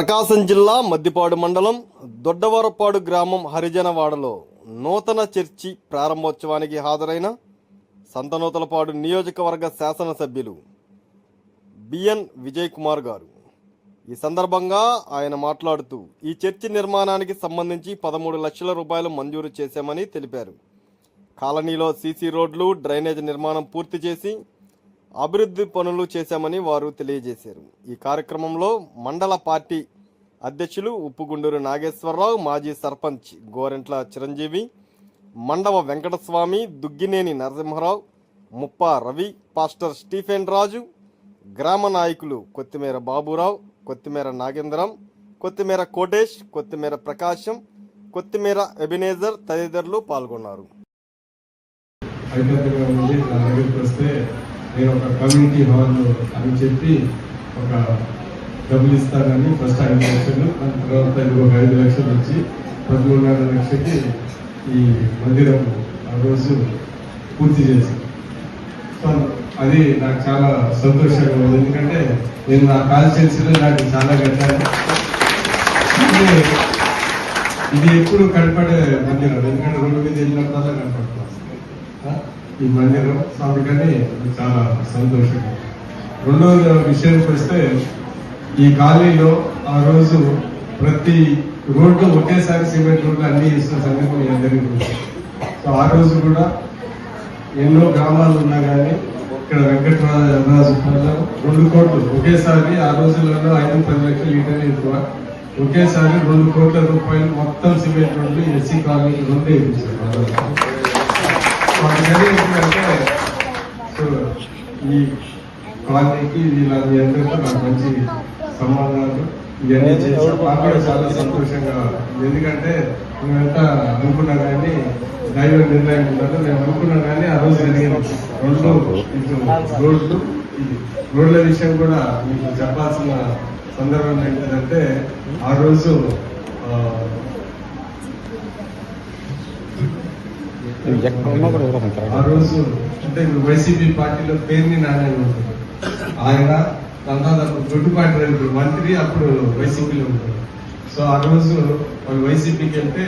ప్రకాశం జిల్లా మద్దిపాడు మండలం దొడ్డవరపాడు గ్రామం హరిజనవాడలో నూతన చర్చి ప్రారంభోత్సవానికి హాజరైన సంతనూతలపాడు నియోజకవర్గ శాసనసభ్యులు బిఎన్ విజయ్ కుమార్ గారు. ఈ సందర్భంగా ఆయన మాట్లాడుతూ ఈ చర్చి నిర్మాణానికి సంబంధించి పదమూడు లక్షల రూపాయలు మంజూరు చేశామని తెలిపారు. కాలనీలో సీసీ రోడ్లు డ్రైనేజ్ నిర్మాణం పూర్తి చేసి అభివృద్ధి పనులు చేశామని వారు తెలియజేశారు. ఈ కార్యక్రమంలో మండల పార్టీ అధ్యక్షులు ఉప్పుగుండూరు నాగేశ్వరరావు మాజీ సర్పంచ్ గోరెంట్ల చిరంజీవి మండవ వెంకటస్వామి దుగ్గినేని నరసింహరావు ముప్ప రవి పాస్టర్ స్టీఫెన్ రాజు గ్రామ నాయకులు కొత్తిమీర బాబురావు కొత్తిమీర నాగేంద్రం కొత్తిమీర కోటేష్ కొత్తిమీర ప్రకాశం కొత్తిమీర ఎబినేజర్ తదితరులు పాల్గొన్నారు. నేను ఒక కమ్యూనిటీ హాల్ అని చెప్పి ఒక డబ్బులు ఇస్తానని ఫస్ట్ ఐదు లక్షలు దాని తర్వాత ఇంకొక ఐదు లక్షలు ఇచ్చి పదమూడున్నర లక్షకి ఈ మందిరం ఆ రోజు పూర్తి చేశాను. సో అది నాకు చాలా సంతోషంగా ఉంది. ఎందుకంటే నేను నా కాన్స్టిట్యున్సీలో నాకు చాలా కట్టాను ఇది ఎప్పుడు కనపడే మందిరం. ఎందుకంటే రోడ్డు మీద వెళ్ళినప్పుడల్లా కనపడుతుంది. ఈ మందిరం స్వామికని అందుకని చాలా సంతోషం రెండో విషయానికి వస్తే ఈ కాలనీలో ఆ రోజు ప్రతి రోడ్డు ఒకేసారి సిమెంట్ రోడ్లు అన్ని ఇస్తున్న సంగతి మీ అందరికీ తెలుసు. సో ఆ రోజు కూడా ఎన్నో గ్రామాలు ఉన్నా కానీ ఇక్కడ వెంకటరాజు రెండు కోట్లు ఒకేసారి ఆ రోజులలో ఐదు పది లక్షలు లీటర్ ఎక్కువ. ఒకేసారి రెండు కోట్ల రూపాయలు మొత్తం సిమెంట్ రోడ్లు ఎస్సీ కాలనీ రెండు వేయించారు ఆ రోజు. సో అందుకని ఏంటంటే ఈ కాలనీకి వీళ్ళందరి అందరితో నాకు మంచి సంబంధాలు ఇవన్నీ చేశాం నాకు కూడా చాలా సంతోషంగా ఎందుకంటే మేమంతా అనుకున్నా కానీ దైవ నిర్ణయం ఉండాలి నేను అనుకున్నా కానీ ఆ రోజు జరిగింది రెండు ఇటు రోడ్లు రోడ్ల విషయం కూడా మీకు చెప్పాల్సిన సందర్భం ఏంటంటే ఆ రోజు ఆ, ఆ రోజు అంటే ఇప్పుడు వైసీపీ పార్టీలో పేరుని నారాయణ ఉంటారు ఆయన దాదాపు దొడ్డుపాటి రైతు మంత్రి అప్పుడు వైసీపీలో ఉంటారు సో ఆ రోజు వాళ్ళు వైసీపీకి వెళ్తే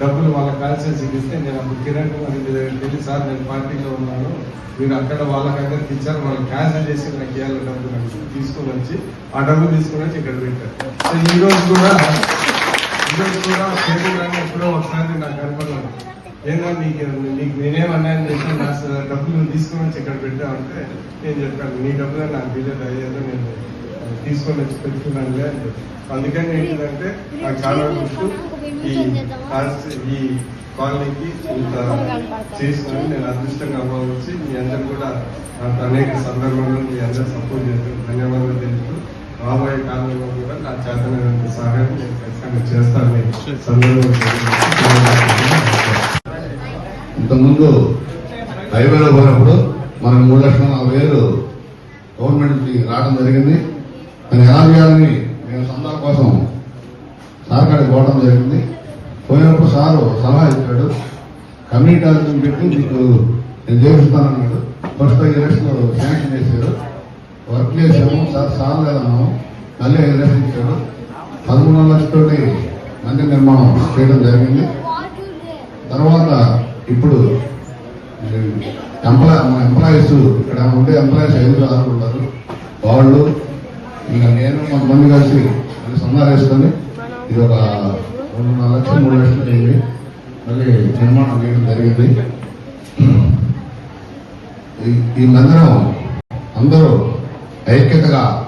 డబ్బులు వాళ్ళ కాల్సేసి ఇస్తే నేను అప్పుడు కిరణ్ కుమార్ రెడ్డి దగ్గరికి వెళ్ళి సార్ నేను పార్టీలో ఉన్నాను. మీరు అక్కడ వాళ్ళకి అందరికి ఇచ్చారు వాళ్ళు క్యాన్సిల్ చేసి నాకు ఇవ్వాలి డబ్బులు అని తీసుకొని వచ్చి ఆ డబ్బులు తీసుకొని వచ్చి ఇక్కడ పెట్టారు. సో ఈ రోజు కూడా ఈరోజు కూడా పేరు ఎప్పుడో ఒకసారి నాకు కనపడలేదు. ఏంటో నీకు నీకు నేనేం అన్యాయం చేసిన నా డబ్బులు తీసుకొని వచ్చి ఇక్కడ పెట్టామంటే నేను చెప్పాను నీ డబ్బులు నాకు బిల్లెట్ అయ్యేదో నేను తీసుకొని వచ్చి పెట్టుకున్నానులే అని అందుకని ఏంటంటే నాకు చాలా గుర్తు ఈ ఈ కాలనీకి ఇంత చేసుకుని నేను అదృష్టంగా భావించి మీ అందరు కూడా నాకు అనేక సందర్భంలో మీ అందరు సపోర్ట్ చేశారు ధన్యవాదాలు తెలుపుతూ రాబోయే కాలంలో కూడా నా చేతనైనంత సహాయం నేను ఖచ్చితంగా చేస్తానని సందర్భం ఇంతకుముందు హైవేలో పోయినప్పుడు మనకు మూడు లక్షల నలభై వేలు గవర్నమెంట్ నుంచి రావడం జరిగింది. దాన్ని ఎలా చేయాలని మేము సందాల కోసం సార్ కాడికి పోవడం జరిగింది. పోయినప్పుడు సారు సలహా ఇచ్చాడు. కమ్యూనిటీ ఆలోచన పెట్టి మీకు నేను చేపిస్తానన్నాడు. ఫస్ట్ ఐదు లక్షలు శాంక్షన్ చేశారు. వర్క్ చేసాము సార్ సార్ లేదన్నాము. మళ్ళీ ఐదు లక్షలు ఇచ్చాడు పదమూడు లక్షలతోటి మందిర నిర్మాణం చేయడం జరిగింది. తర్వాత ఇప్పుడు ఎంప్లాయ్ మన ఎంప్లాయీస్ ఇక్కడ ఉండే ఎంప్లాయీస్ ఐదుగురు ఆరు ఉంటారు. వాళ్ళు ఇంకా నేను కొంతమంది కలిసి మళ్ళీ వేసుకొని ఇది ఒక రెండున్నర లక్షలు మూడు లక్షలు అయింది. మళ్ళీ నిర్మాణం చేయడం జరిగింది. ఈ- ఈ మందిరం అందరూ ఐక్యతగా